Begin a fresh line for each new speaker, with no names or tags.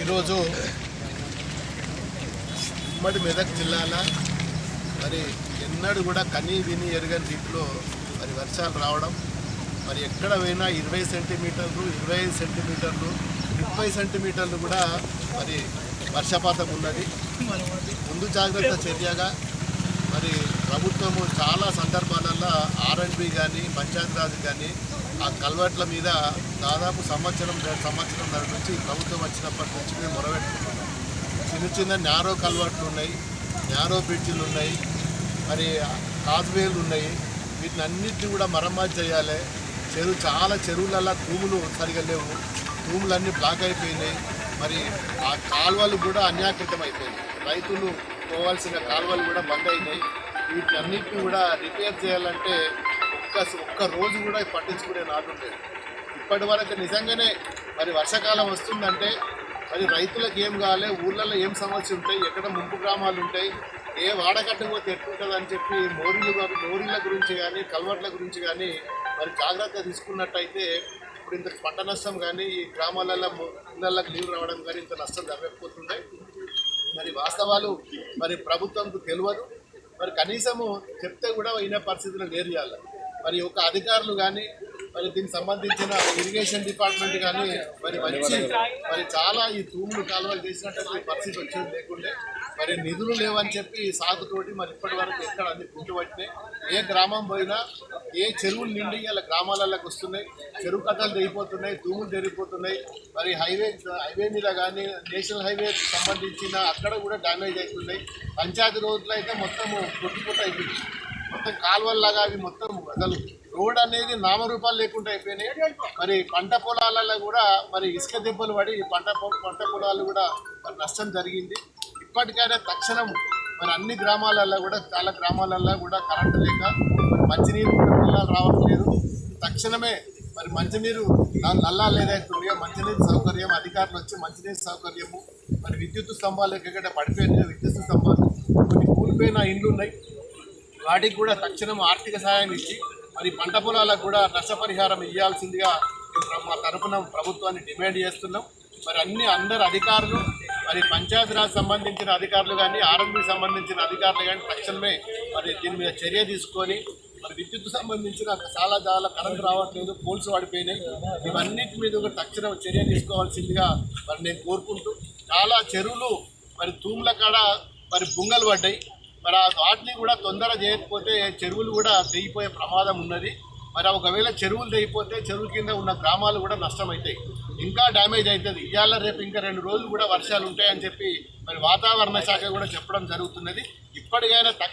ఈరోజు ఉమ్మడి మెదక్ జిల్లాల మరి ఎన్నడూ కూడా కనీ విని ఎరగని రీతిలో మరి వర్షాలు రావడం మరి ఎక్కడ పోయినా ఇరవై సెంటీమీటర్లు ఇరవై ఐదు సెంటీమీటర్లు ముప్పై సెంటీమీటర్లు కూడా మరి వర్షపాతం ఉన్నది. ముందు జాగ్రత్త చర్యగా. మరి ప్రభుత్వము చాలా సందర్భాలలో ఆర్ఎండ్బి కానీ పంచాయతీరాజ్ కానీ ఆ కల్వర్ట్ల మీద దాదాపు సంవత్సరం సంవత్సరం సంవత్సరం నుంచి ప్రభుత్వం వచ్చినప్పటి నుంచి మేము మొరబెట్టుకుంటున్నాం చిన్న చిన్న న్యారో కల్వర్ట్లు ఉన్నాయి న్యారో బ్రిడ్జిలు ఉన్నాయి మరి కాజ్వేలు ఉన్నాయి. వీటిని అన్నింటినీ కూడా మరమ్మతు చేయాలి. చెరువు చాలా చెరువులలో తూములు సరిగా లేవు. తూములన్నీ బ్లాక్ అయిపోయినాయి. మరి ఆ కాలువలు కూడా అన్యాకృతం అయిపోయింది. రైతులు పోవాల్సిన కాలువలు కూడా బంద్ అయినాయి. వీటన్నిటిని కూడా రిపేర్ చేయాలంటే ఒక్క ఒక్క రోజు కూడా పట్టించుకునే నాటు లేదు. ఇప్పటి వరకు నిజంగానే మరి వర్షాకాలం వస్తుందంటే మరి రైతులకు ఏం కావాలి ఊళ్ళల్లో ఏం సమస్య ఉంటాయి ఎక్కడ ముంపు గ్రామాలు ఉంటాయి ఏ వాడకట్టకపోతే పోతే ఎట్లుంటుంది అని చెప్పి మోరీలు గారు- మోరీల గురించి కానీ కల్వర్ట్ల గురించి కానీ మరి జాగ్రత్త తీసుకున్నట్టయితే ఇప్పుడు ఇంత పంట నష్టం కానీ ఈ గ్రామాలలో ఇళ్ళకి నీళ్ళు రావడం కానీ ఇంత నష్టం జరగకపోతుండే. మరి వాస్తవాలు మరి ప్రభుత్వంకు తెలియదు మరి కనీసము చెప్తే కూడా అయిన పరిస్థితులు వేరు చేయాలి మరి ఒక అధికారులు కానీ మరి దీనికి సంబంధించిన ఇరిగేషన్ డిపార్ట్మెంట్ కానీ మరి వచ్చి మరి చాలా ఈ తూములు కాలువలు చేసినట్టు పరిస్థితి వచ్చేది లేకుండే మరి నిధులు లేవని చెప్పి సాగుతోటి మరి ఇప్పటి వరకు ఎక్కడ అన్ని గుర్తుపట్టినాయి ఏ గ్రామం పోయినా ఏ చెరువులు నిండి ఇలా గ్రామాలలోకి వస్తున్నాయి. చెరువు కథలు తెగిపోతున్నాయి తూములు జరిగిపోతున్నాయి మరి హైవే హైవే మీద కానీ నేషనల్ హైవే సంబంధించిన అక్కడ కూడా డ్యామేజ్ అవుతున్నాయి. పంచాయతీ రోడ్లు అయితే మొత్తం కొట్టుకుంటూ అయిపోయింది మొత్తం కాలువల్లాగా అవి మొత్తం అసలు రోడ్ అనేది నామరూపాలు లేకుండా అయిపోయినాయి. మరి పంట పొలాలలో కూడా మరి ఇసుక దెబ్బలు పడి పంట పొ- పంట పొలాలు కూడా మరి నష్టం జరిగింది. ఇప్పటికైనా తక్షణం మరి అన్ని గ్రామాలలో కూడా చాలా గ్రామాలలో కూడా కరెంటు లేక మరి మంచినీరు పిల్లలు రావట్లేదు. తక్షణమే మరి మంచినీరు నా- నల్లాలు ఏదైతే ఉన్నాయో మంచినీరు సౌకర్యం అధికారులు వచ్చి మంచినీరు సౌకర్యము మరి విద్యుత్ స్తంభాలు ఎక్కడ పడిపోయినాయి విద్యుత్ స్తంభాలు కొన్ని కూలిపోయిన ఇండ్లు ఉన్నాయి. వాటికి కూడా తక్షణం ఆర్థిక సహాయం ఇచ్చి మరి పంట పొలాలకు కూడా నష్టపరిహారం ఇవ్వాల్సిందిగా మా తరపున ప్రభుత్వాన్ని డిమాండ్ చేస్తున్నాం. మరి అన్ని అందరు అధికారులు మరి పంచాయతీరాజ్ సంబంధించిన అధికారులు కానీ ఆర్ఎంబీ సంబంధించిన అధికారులు కానీ తక్షణమే మరి దీని మీద చర్య తీసుకొని మరి విద్యుత్ సంబంధించిన చాలా చాలా కరెంట్ రావట్లేదు పోల్స్ పడిపోయినాయి ఇవన్నిటి మీద కూడా తక్షణం చర్య తీసుకోవాల్సిందిగా మరి నేను కోరుకుంటూ చాలా చెరువులు మరి తూముల కాడ మరి బుంగలు పడ్డాయి. మరి ఆ వాటిని కూడా తొందర చేయకపోతే చెరువులు కూడా తెగిపోయే ప్రమాదం ఉన్నది. మరి ఒకవేళ చెరువులు తెగిపోతే చెరువు కింద ఉన్న గ్రామాలు కూడా నష్టమవుతాయి ఇంకా డ్యామేజ్ అవుతుంది ఇవాళ రేపు ఇంకా రెండు రోజులు కూడా వర్షాలు ఉంటాయని చెప్పి మరి వాతావరణ శాఖ కూడా చెప్పడం జరుగుతున్నది. ఇప్పటికైనా